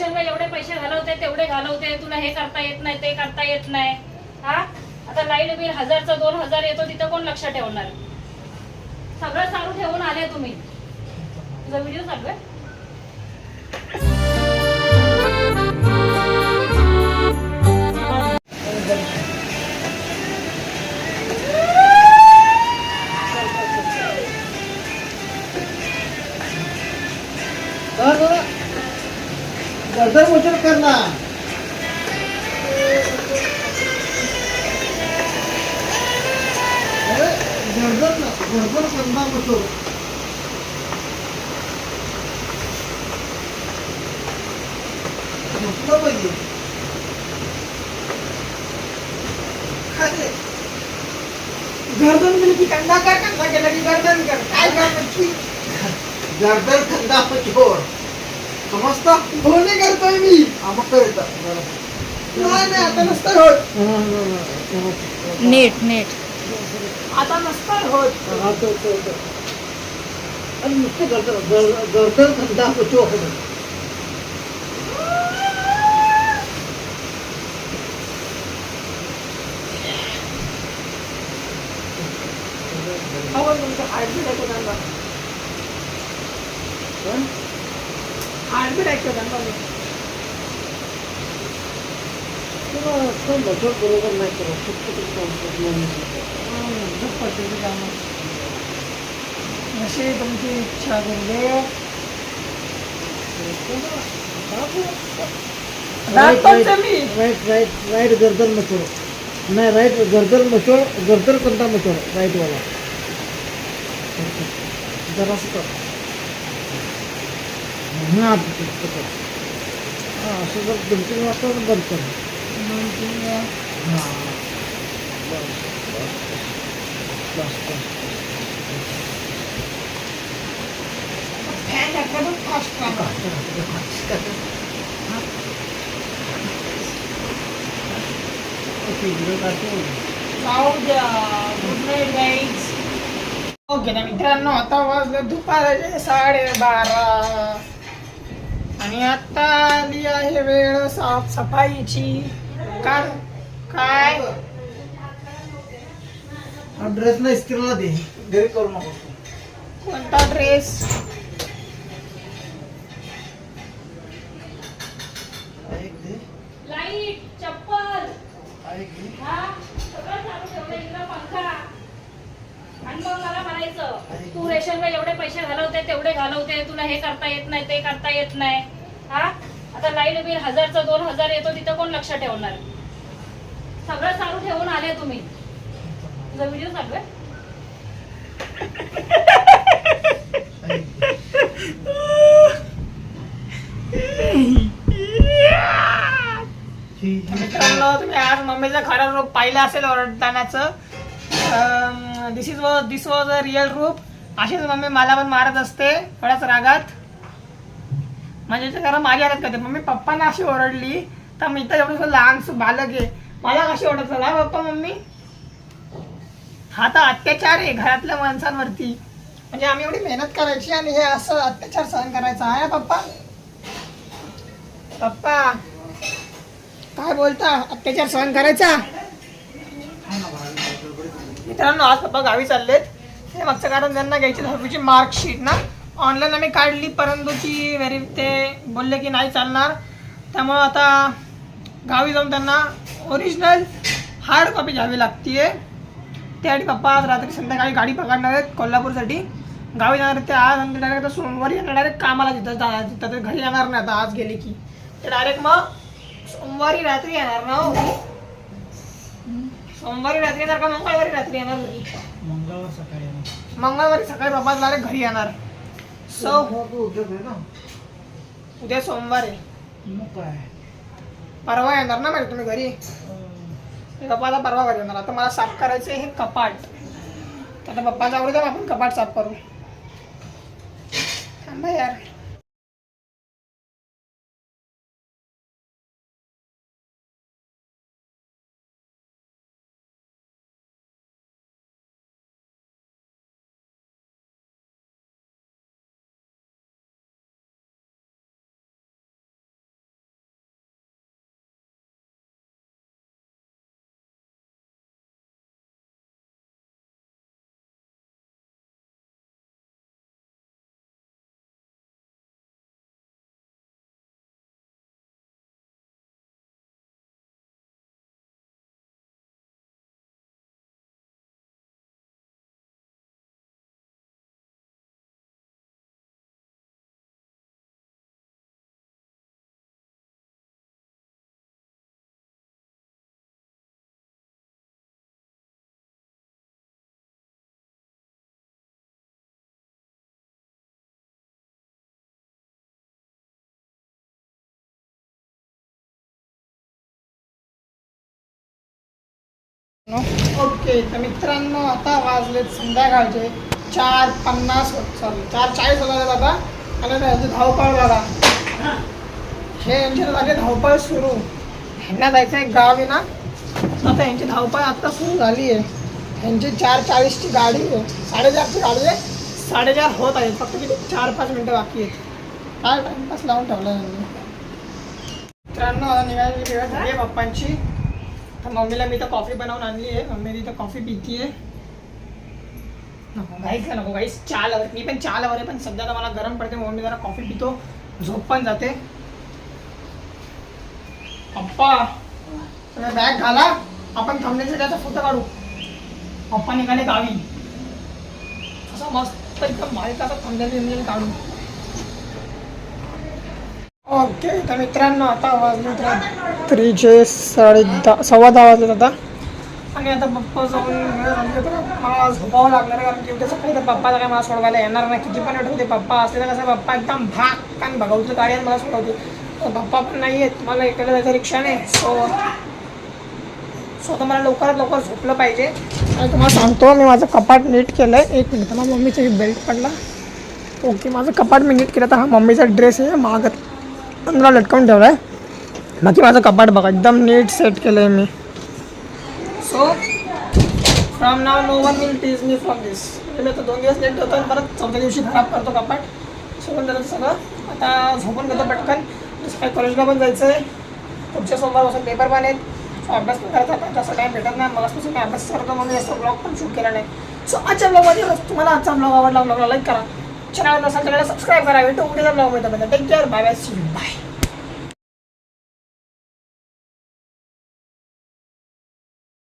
इलेक्शनला एवढे पैसे घालवते तेवढे घालवते तुला हे करता येत नाही ते करता येत नाही. हा? आता लाइट बिल हजारचा दोन हजार येतो तिथं कोण लक्ष ठेवणार? सगळं चालू ठेवून आले तुम्ही. तुझा व्हिडिओ चालू आहे? गर्दन मोचन करना अरे गर्दन गर्दन करना मोचन झोपलं पाहिजे खाली गर्दन म्हणजे की कंदा कर कंदा केला की गर्दन कर काय कर की गर्दन कंदा पचोर समजता धोनी करतोय मी हा मग करता नाही नाही आता नसतं होत नीट नीट आता नसतं होत आणि नुसतं गर्दन गर्दन कंदा बरोबर नाही करत पद्धती कामं अशी तुमची इच्छा गुरुदेव राईट राईट राईट गर्दन नाही राईट गर्दन मचोड गर्दन कोणता मचोड राईट वाला। जरासं कर। हां हां असं जर दोन तीन वाजता बंद कर हां बस बस बस fan fast good night guys okay ना मित्रांनो आता वाजले दुपारचे साडेबारा. आणि आता आली आहे वेळ साफसफाईची. काय? काय? ड्रेस नाही दे. घरी करू नको. कोणता ड्रेस ऐक दे लाइट चप्पल ऐक दे हा सगळं चालू ठेवलं इकडं पंखा आणि मग मला म्हणायचं तू रेशनला एवढे पैसे घालवते तेवढे घालवते तुला हे करता येत नाही ते करता येत नाही. हा? आता लाइट बिल हजारचं दोन हजार येतो तिथं कोण लक्ष ठेवणार? सगळं चालू ठेवून आले तुम्ही. तुझा व्हिडिओ चालू आहे? मित्रांनो तुम्ही आज मम्मीचा खरा रूप पाहिलं असेल ओरडतानाचं. This is this was a real रूप. अशीच मम्मी मला पण मारत असते थोड्याच रागात. म्हणजे कारण खरं माझ्या हातात करते मम्मी पप्पांना अशी ओरडली तर मी तर एवढं लहानसं बालक आहे. मला कशी ओरडत ना पप्पा मम्मी. हा तर अत्याचार आहे घरातल्या माणसांवरती. म्हणजे आम्ही एवढी मेहनत करायची आणि हे असं अत्याचार सहन करायचा. आहे पप्पा. पप्पा काय बोलता? अत्याचार सहन करायचा? मित्रांनो आज पप्पा गावी चाललेत. हे मागचं कारण त्यांना घ्यायची दहावीची मार्कशीट ना? ऑनलाईन आम्ही काढली परंतु ती व्हेरी ते बोलले की नाही चालणार. त्यामुळं आता गावी जाऊन त्यांना ओरिजिनल हार्ड कॉपी घ्यावी लागतीये. त्यासाठी पप्पा आज रात्री संध्याकाळी गाडी पकडणार आहेत कोल्हापूरसाठी. गावी जाणार ते आज आणि डायरेक्ट सोमवारी येणार डायरेक्ट कामाला तिथं जाणार तिथं घरी येणार नाही आता आज गेले की. ते डायरेक्ट मग सोमवारी रात्री येणार ना हो? सोमवारी रात्री येणार का मंगळवारी रात्री येणार मंगळवार सकाळी येणार. मंगळवारी सकाळी बाबा डायरेक्ट घरी येणार. सो हो, उद्या सोमवार आहे. मग काय? परवा येणार ना म्हणजे तुम्ही घरी? अं, पप्पा आता परवा घरी येणार. आता मला साफ करायचं आहे हे कपाट. तर आता पप्पाच्या आवडतं आपण कपाट साफ करू. थांबा यार. ओके तर मित्रांनो आता वाजलेत संध्याकाळचे चार पन्नास सॉरी चार चाळीस होत दादा. आणि आता यांची धावपळ बघा. हे यांची झाली धावपळ सुरू. ह्यांना जायचं आहे ना? आता यांची धावपळ आत्ता सुरू झाली आहे. यांची चार चाळीसची गाडी आहे. साडेचारची गाडी आहे. साडेचार होत आहे. फक्त किती? चार पाच मिनटं बाकी आहेत. काय टाइमपास लावून ठेवला यांनी? मित्रांनो आता निघायची वेळ झाली आहे पप्पांची. तर मम्मीला मी तर कॉफी बनवून आणली आहे मम्मी तिथं कॉफी पितीये नको नको गाईच नको गाईस चहा लवर मी पण चहा लवर आहे पण सध्या तर मला गरम पडते मम्मी जरा कॉफी पितो झोप पण जाते. पप्पा तुम्ही बॅग घाला आपण थांबण्याचं त्याचा फोटो काढू. पप्पा निघाले गावी. असं मस्त एकदम बाहेर असं थांबण्याचं काढू ओके तर मित्रांनो आता वाजले रात्रीचे साडे दहा सव्वा दहा वाजले आता. आणि आता पप्पा जाऊन तर मला झोपावं लागणार कारण की उद्या सकाळी तर पप्पाला काय मला सोडवायला येणार नाही. किती पण आठवते पप्पा असले तर कसं पप्पा एकदम भाग कारण बघावचं गाडी मला सोडवते. तर पप्पा पण नाही आहेत मला एकट्याला जायचं रिक्षाने सो सो आता मला लवकरात लवकर झोपलं पाहिजे. आणि तुम्हाला सांगतो मी माझं कपाट नीट केलं आहे एक मिनिट मग मम्मीचा बेल्ट पडला. ओके माझं कपाट मी नीट केलं तर हा मम्मीचा ड्रेस आहे मागत पंधरा लटकवून ठेवला आहे बाकी माझं कपाट बघा एकदम नीट सेट केलं आहे मी. So from now no one will tease me from this मी तर दोन दिवस लेट होतो आणि परत चौथ्या दिवशी खराब करतो कपाट. सोडून देतो सगळं. आता झोपून घेतो पटकन. सकाळी कॉलेजला पण जायचं आहे पुढच्या सोमवारपासून पेपर पण आहेत. सो अभ्यास पण करायचा पण जास्त टाईम भेटत नाही. मग मी अभ्यास करतो म्हणून जास्त ब्लॉग पण शूट केला नाही. सो आजच्या ब्लॉगमध्ये तुम्हाला आजचा ब्लॉग आवडला ब्लॉगला लाईक करा. चॅनल नसेल तर सबस्क्राईब करा. भेटू उद्याचा ब्लॉगमध्ये take care bye bye see bye